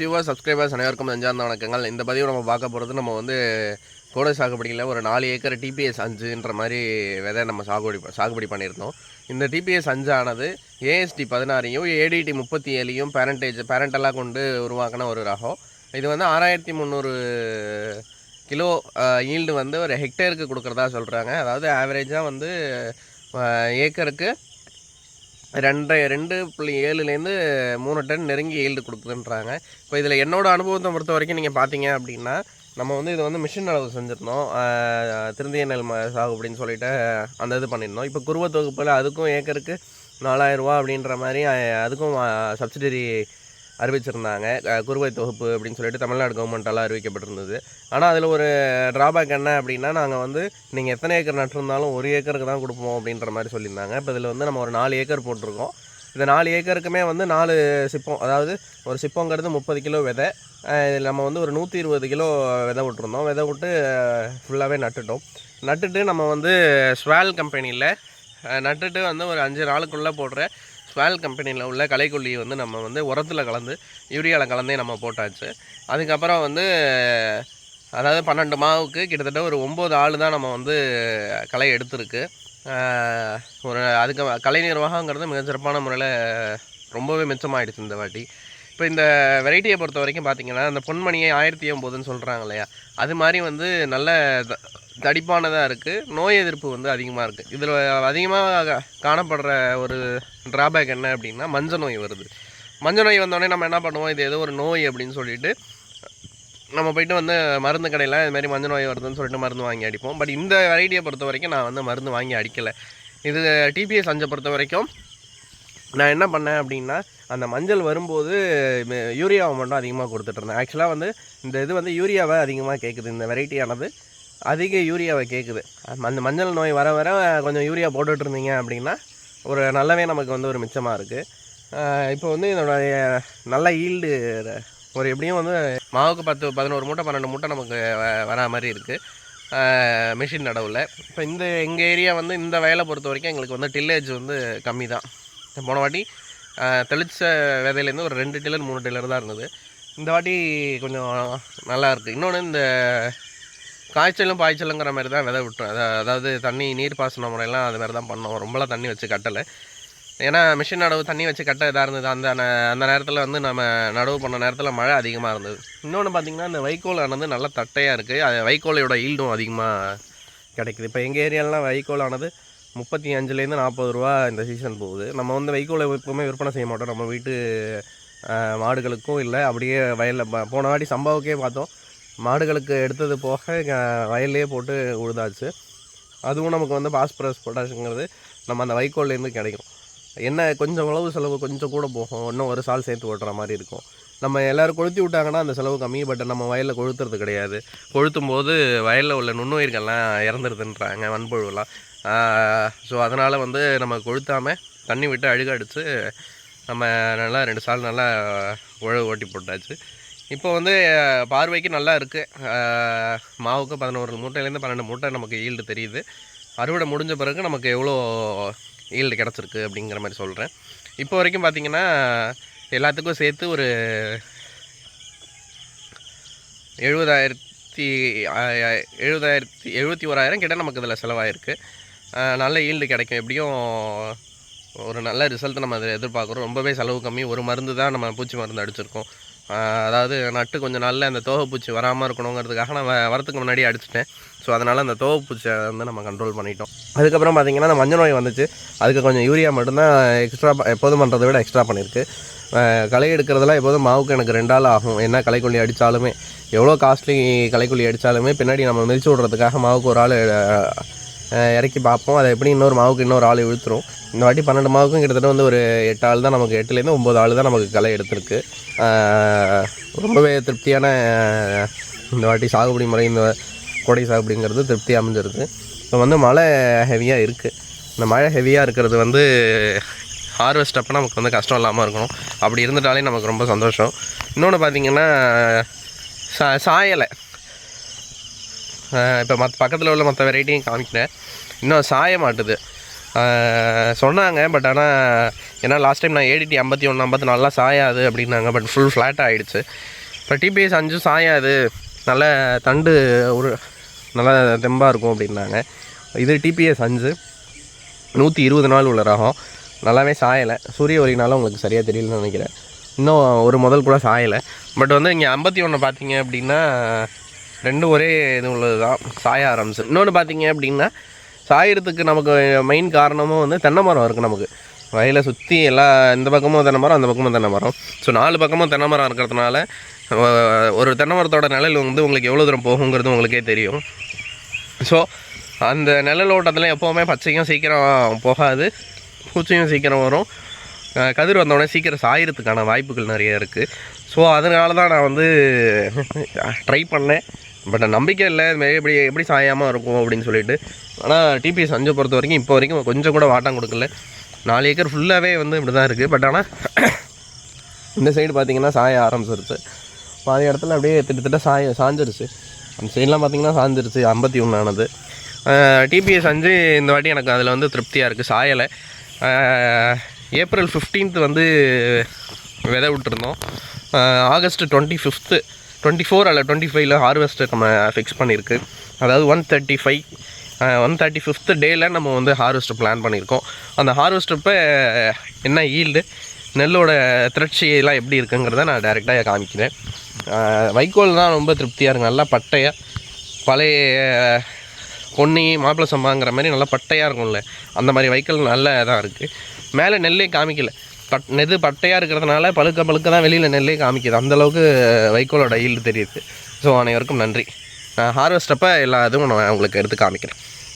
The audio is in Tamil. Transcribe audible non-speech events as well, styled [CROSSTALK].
வியூவர் சப்ஸ்கிரைபர்ஸ் அனைவருக்கும் நெஞ்சார்ந்த வணக்கங்கள். இந்த பதிவு நம்ம பார்க்க போகிறது நம்ம வந்து கோடை சாகுபடியில் ஒரு நாலு ஏக்கர் டிபிஎஸ் அஞ்சுன்ற மாதிரி விதை நம்ம சாகுபடி சாகுபடி பண்ணியிருந்தோம். இந்த டிபிஎஸ் அஞ்சானது ஏஎஸ்டி பதினாறையும் ஏடிடி முப்பத்தி ஏழையும் பேரண்டேஜ் பேரண்டெல்லாம் கொண்டு உருவாக்கின ஒரு ரகம். இது வந்து ஆறாயிரத்தி முந்நூறு கிலோ ஈல்டு வந்து ஒரு ஹெக்டேருக்கு கொடுக்குறதா சொல்கிறாங்க அதாவது ஆவரேஜாக வந்து ஏக்கருக்கு ரெண்டு ரெண்டு புள்ளி ஏழுலேருந்து மூணு டன் நெருங்கி ஈல்டு கொடுக்குதுன்றாங்க. இப்போ இதில் என்னோடய அனுபவத்தை பொறுத்த வரைக்கும் நீங்கள் பார்த்தீங்க அப்படின்னா நம்ம வந்து இது வந்து மிஷின் அளவு செஞ்சுருந்தோம். திருந்திய நெல் சாகுபடின்னு சொல்லிட்டு அந்த இது பண்ணியிருந்தோம். இப்போ குருவ தொகுப்பில் அதுக்கும் ஏக்கருக்கு நாலாயிரரூவா அப்படின்ற மாதிரி அதுக்கும் சப்சிடரி அறிவிச்சிருந்தாங்க. குறுவை தொகுப்பு அப்படின்னு சொல்லிட்டு தமிழ்நாடு கவர்மெண்ட்டால் அறிவிக்கப்பட்டிருந்தது. ஆனால் அதில் ஒரு ட்ராபேக் என்ன அப்படின்னா நாங்கள் வந்து நீங்கள் எத்தனை ஏக்கர் நட்டிருந்தாலும் ஒரு ஏக்கருக்கு தான் கொடுப்போம் அப்படின்ற மாதிரி சொல்லியிருந்தாங்க. இப்போ இதில் வந்து நம்ம ஒரு நாலு ஏக்கர் போட்டிருக்கோம். இந்த நாலு ஏக்கருக்குமே வந்து நாலு சிப்பம் அதாவது ஒரு சிப்பங்கிறது முப்பது கிலோ விதை. இதில் நம்ம வந்து ஒரு நூற்றி இருபது கிலோ விதை விட்டுருந்தோம். விதை விட்டு ஃபுல்லாகவே நட்டுட்டோம். நட்டுட்டு நம்ம வந்து ஸ்வால் கம்பெனியில் நட்டுட்டு வந்து ஒரு அஞ்சு நாளுக்குள்ளே போடுற ஸ்வால் கம்பெனியில் உள்ள களைக்கொல்லி வந்து நம்ம வந்து உரத்தில் கலந்து யூரியாவில் கலந்தே நம்ம போட்டாச்சு. அதுக்கப்புறம் வந்து அதாவது பன்னெண்டு மாவுக்கு கிட்டத்தட்ட ஒரு ஒம்பது ஆள் தான் நம்ம வந்து களை எடுத்திருக்கு. ஒரு அதுக்கு கலை நிர்வாகங்கிறது மிக சிறப்பான முறையில் ரொம்பவே மிச்சமாகிடுச்சு இந்த வாட்டி. இப்போ இந்த வெரைட்டியை பொறுத்த வரைக்கும் பார்த்தீங்கன்னா அந்த பொன்மணியை ஆயிரத்தி ஒம்போதுன்னு சொல்கிறாங்க இல்லையா? அது மாதிரி வந்து நல்ல த- தடிப்பானதாக இருக்குது நோய் எதிர்ப்பு வந்து அதிகமாக இருக்குது இதில் அதிகமாக காணப்படுற ஒரு ட்ராபேக் என்ன அப்படின்னா மஞ்சள் நோய் வருது. மஞ்சள் நோய் வந்தோடனே நம்ம என்ன பண்ணுவோம்? இது ஏதோ ஒரு நோய் அப்படின்னு சொல்லிட்டு நம்ம போயிட்டு வந்து மருந்து கடையில் இது மாதிரி மஞ்சள் நோய் வருதுன்னு சொல்லிட்டு மருந்து வாங்கி அடிப்போம். பட் இந்த வெரைட்டியை பொறுத்த வரைக்கும் நான் வந்து மருந்து வாங்கி அடிக்கலை. இது டிபிஎஸ் அஞ்சை பொறுத்த வரைக்கும் நான் என்ன பண்ணேன் அப்படின்னா அந்த மஞ்சள் வரும்போது யூரியாவை மட்டும் அதிகமாக கொடுத்துட்ருந்தேன் ஆக்சுவலாக வந்து இந்த இது வந்து யூரியாவை அதிகமாக கேட்குது இந்த வெரைட்டியானது அதிக யூரியாவை கேட்குது அந்த மஞ்சள் நோய் வர வர கொஞ்சம் யூரியா போட்டுட்டு இருந்தீங்க அப்படின்னா ஒரு நல்லாவே நமக்கு வந்து ஒரு மிச்சமாக இருக்குது இப்போ வந்து இதனுடைய நல்ல ஈல்டு ஒரு எப்படியும் வந்து மாவுக்கு பத்து பதினோரு மூட்டை பன்னெண்டு மூட்டை நமக்கு வ- வரா மாதிரி இருக்குது மிஷின் நடவில். இப்போ இந்த எங்கள் ஏரியா வந்து இந்த வயலை பொறுத்த வரைக்கும் எங்களுக்கு வந்து டில்லேஜ் வந்து கம்மி தான் போன வாட்டி தெளித்த தெளிச்ச விதையிலேருந்து ஒரு ரெண்டு டிலர் மூணு டிலர் தான் இருந்தது. இந்த வாட்டி கொஞ்சம் நல்லா இருக்குது இன்னொன்று இந்த காய்ச்சலும் பாய்ச்சலுங்கிற மாதிரி தான் விதை விட்டோம். அதாவது தண்ணி நீர் பாசன முறையெல்லாம் அது மாதிரி தான் பண்ணோம். ரொம்பலாம் தண்ணி வச்சு கட்டலை. ஏன்னா மிஷின் நடவு தண்ணி வச்சு கட்ட இதாக இருந்தது. அந்த அந்த நேரத்தில் வந்து நம்ம நடவு பண்ண நேரத்தில் மழை அதிகமாக இருந்தது. இன்னொன்று பார்த்திங்கன்னா இந்த வைக்கோல் ஆனது நல்லா தட்டையாக இருக்குது அது வைக்கோலையோட ஈல்டும் அதிகமாக கிடைக்குது. இப்போ எங்கள் ஏரியாலலாம் வைக்கோல் ஆனது முப்பத்தி அஞ்சுலேருந்து நாற்பது ரூபா இந்த சீசன் போகுது. நம்ம வந்து வைக்கோலை எப்பவுமே விற்பனை செய்ய மாட்டோம். நம்ம வீட்டு மாடுகளுக்கும் இல்லை. அப்படியே வயலில் போன வாட்டி சம்பாவுக்கே பார்த்தோம். மாடுகளுக்கு எடுத்தது போக வயல்லே போட்டு உழுதாச்சு. அதுவும் நமக்கு வந்து பாஸ்பரஸ் பொட்டாஷுங்கிறது நம்ம அந்த வைக்கோல்லேருந்து கிடைக்கும். என்ன கொஞ்சம் உழவு செலவு கொஞ்சம் கூட போகும். இன்னும் ஒரு சால் சேர்த்து ஓட்டுற மாதிரி இருக்கும். நம்ம எல்லோரும் கொளுத்தி விட்டாங்கன்னா அந்த செலவு கம்மி. பட் நம்ம வயலில் கொளுத்துறது கிடையாது. கொளுத்தும் போது வயலில் உள்ள நுண்ணுயிர்கள்லாம் இறந்துருதுன்றாங்க. வன்புழுலாம் ஸோ அதனால் வந்து நம்ம கொளுத்தாமல் தண்ணி விட்டு அழுகடிச்சு நம்ம நல்லா ரெண்டு சால் நல்லா உழவு ஓட்டி போட்டாச்சு. இப்போ வந்து பார்வைக்கு நல்லா இருக்குது மாவுக்கு பதினோரு மூட்டையிலேருந்து பன்னெண்டு மூட்டை நமக்கு ஈல்டு தெரியுது. அறுவடை முடிஞ்ச பிறகு நமக்கு எவ்வளோ ஈல்டு கிடச்சிருக்கு அப்படிங்கிற மாதிரி சொல்கிறேன் இப்போ வரைக்கும் பார்த்தீங்கன்னா எல்லாத்துக்கும் சேர்த்து ஒரு எழுபதாயிரத்தி எழுபதாயிரத்தி எழுபத்தி ஓராயிரம் கிட்ட நமக்கு இதில் செலவாயிருக்கு. நல்ல ஈல்டு கிடைக்கும். எப்படியும் ஒரு நல்ல ரிசல்ட் நம்ம அதில் எதிர்பார்க்குறோம். ரொம்பவே செலவு கம்மி. ஒரு மருந்து தான் நம்ம பூச்சி மருந்து அடிச்சிருக்கோம். அதாவது நட்டு கொஞ்சம் நாளில் அந்த தோகைப்பூச்சி வராமல் இருக்கணுங்கிறதுக்காக நான் வ- வரத்துக்கு முன்னாடி அடிச்சிட்டேன். ஸோ அதனால் அந்த தோகை பூச்சியை வந்து நம்ம கண்ட்ரோல் பண்ணிட்டோம். அதுக்கப்புறம் பார்த்திங்கன்னா அந்த மஞ்சள் நோய் வந்துச்சு. அதுக்கு கொஞ்சம் யூரியா மட்டும்தான் எக்ஸ்ட்ரா எப்போதும் பண்ணுறதை விட எக்ஸ்ட்ரா பண்ணியிருக்கு. களை எடுக்கிறதெல்லாம் எப்போதும் மாவுக்கு எனக்கு ரெண்டு ஆள் ஆகும். என்ன களைக்கொல்லி அடித்தாலுமே எவ்வளோ காஸ்ட்லி களைக்கொல்லி அடித்தாலுமே பின்னாடி நம்ம மிதிச்சு விட்றதுக்காக மாவுக்கு ஒரு ஆள் இறக்கி பார்ப்போம். அதை எப்படி இன்னொரு மாவுக்கு இன்னொரு ஆள் இழுத்துரும். இந்த வாட்டி பன்னெண்டு மாவுக்கும் கிட்டத்தட்ட வந்து ஒரு எட்டு ஆள் தான் நமக்கு எட்டுலேருந்து ஒம்பது ஆள் தான் நமக்கு களை எடுத்திருக்கு. ரொம்பவே திருப்தியான இந்த வாட்டி சாகுபடி முறை இந்த கொடை சாகுபடிங்கிறது திருப்தி அமைஞ்சிருக்கு இப்போ வந்து மழை ஹெவியாக இருக்குது இந்த மழை ஹெவியாக இருக்கிறது வந்து ஹார்வெஸ்ட் அப்போ நமக்கு வந்து கஷ்டம் இல்லாமல் இருக்கணும். அப்படி இருந்துட்டாலே நமக்கு ரொம்ப சந்தோஷம். இன்னொன்று பார்த்திங்கன்னா சா சாயலை. இப்போ மற்ற பக்கத்தில் உள்ள மற்ற வெரைட்டியும் காமிக்கிறேன். இன்னும் சாய மாட்டுது. சொன்னாங்க பட் ஆனால் ஏன்னா லாஸ்ட் டைம் நான் ஏடிடி ஐம்பத்தி ஒன்று ஐம்பத்தி நாலாம் சாயாது அப்படின்னாங்க பட் ஃபுல் ஃப்ளாட் ஆகிடுச்சு இப்போ டிபிஎஸ் அஞ்சும் சாயாது. நல்ல தண்டு ஒரு நல்லா தெம்பாக இருக்கும் அப்படின்னாங்க. இது டிபிஎஸ் அஞ்சு. நூற்றி இருபது நாள் உள்ள ரகம். நல்லாவே சாயலை. சூரிய ஒளினால உங்களுக்கு சரியாக தெரியலன்னு நினைக்கிறேன். இன்னும் ஒரு முதல் கூட சாயலை. பட் வந்து இங்கே ஐம்பத்தி ஒன்று பார்த்தீங்க அப்படின்னா ரெண்டும் ஒரே இது உள்ளது தான் சாய ஆரம்பிச்சு. இன்னொன்று பார்த்தீங்க அப்படின்னா சாயறதுக்கு நமக்கு மெயின் காரணமும் வந்து தென்னை மரம் இருக்குது நமக்கு. வயலை சுற்றி எல்லா இந்த பக்கமும் தென்னை மரம் அந்த பக்கமும் தென்னை மரம். ஸோ நாலு பக்கமும் தென்னை மரம் இருக்கிறதுனால ஒரு தென்னை மரத்தோட நிழல் வந்து உங்களுக்கு எவ்வளோ தூரம் போகுங்கிறது உங்களுக்கே தெரியும். ஸோ அந்த நிழலோட்டத்தில் எப்போவுமே பச்சையும் சீக்கிரம் போகாது. பூச்சியும் சீக்கிரம் வரும். கதிர் வந்தோடனே சீக்கிரம் சாயறதுக்கான வாய்ப்புகள் நிறைய இருக்குது ஸோ அதனால தான் நான் வந்து [LAUGHS] ட்ரை பண்ணேன். பட் நம்பிக்கை இல்லை. இதுமாரி எப்படி எப்படி சாயாமல் இருக்கும் அப்படின்னு சொல்லிட்டு. ஆனால் டிபிஎஸ் அஞ்சை பொறுத்த வரைக்கும் இப்போ வரைக்கும் கொஞ்சம் கூட வாட்டம் கொடுக்கல. நாலு ஏக்கர் ஃபுல்லாகவே வந்து இப்படி தான் இருக்குது பட் ஆனால் இந்த சைடு பார்த்தீங்கன்னா சாய ஆரம்பிச்சிருச்சு. பாதி இடத்துல அப்படியே திட்டத்தட்ட சாய சாஞ்சிருச்சு. அந்த சைட்லாம் பார்த்திங்கன்னா சாஞ்சிருச்சு. ஐம்பத்தி ஒன்றானது டிபிஎஸ் அஞ்சு இந்த வாட்டி எனக்கு அதில் வந்து திருப்தியாக இருக்குது சாயலை. ஏப்ரல் 15th வந்து விதை விட்டுருந்தோம். August twenty fifth twenty four அல்ல டுவெண்ட்டி ஃபைவ்ல ஹார்வெஸ்ட் நம்ம ஃபிக்ஸ் பண்ணியிருக்கு அதாவது one thirty five one thirty fifth டேயில் நம்ம வந்து ஹார்வெஸ்ட் பிளான் பண்ணியிருக்கோம் அந்த ஹார்வெஸ்ட்டப்போ என்ன ஈல்டு நெல்லோட திரட்சியெல்லாம் எப்படி இருக்குங்கிறத நான் டைரெக்டாக காமிக்கிறேன். வைக்கோல் தான் ரொம்ப திருப்தியாக இருக்கும் நல்லா பட்டையாக பழைய பொன்னி மாப்பிள்ளை சம்பாங்கிற மாதிரி நல்லா பட்டையாக இருக்கும்ல. அந்த மாதிரி வைக்கோல் நல்ல இதாக இருக்குது மேலே நெல்லே காமிக்கல. பட் நெது பட்டையாக இருக்கிறதுனால பழுக்க பழுக்க தான் வெளியில் நெல்லே காமிக்குது. அந்தளவுக்கு வைக்கோலோட ஈல்டு தெரியுது. ஸோ அனைவருக்கும் நன்றி. நான் ஹார்வெஸ்ட் அப்போ எல்லா இதுவும் நான் உங்களுக்கு எடுத்து காமிக்கிறேன்.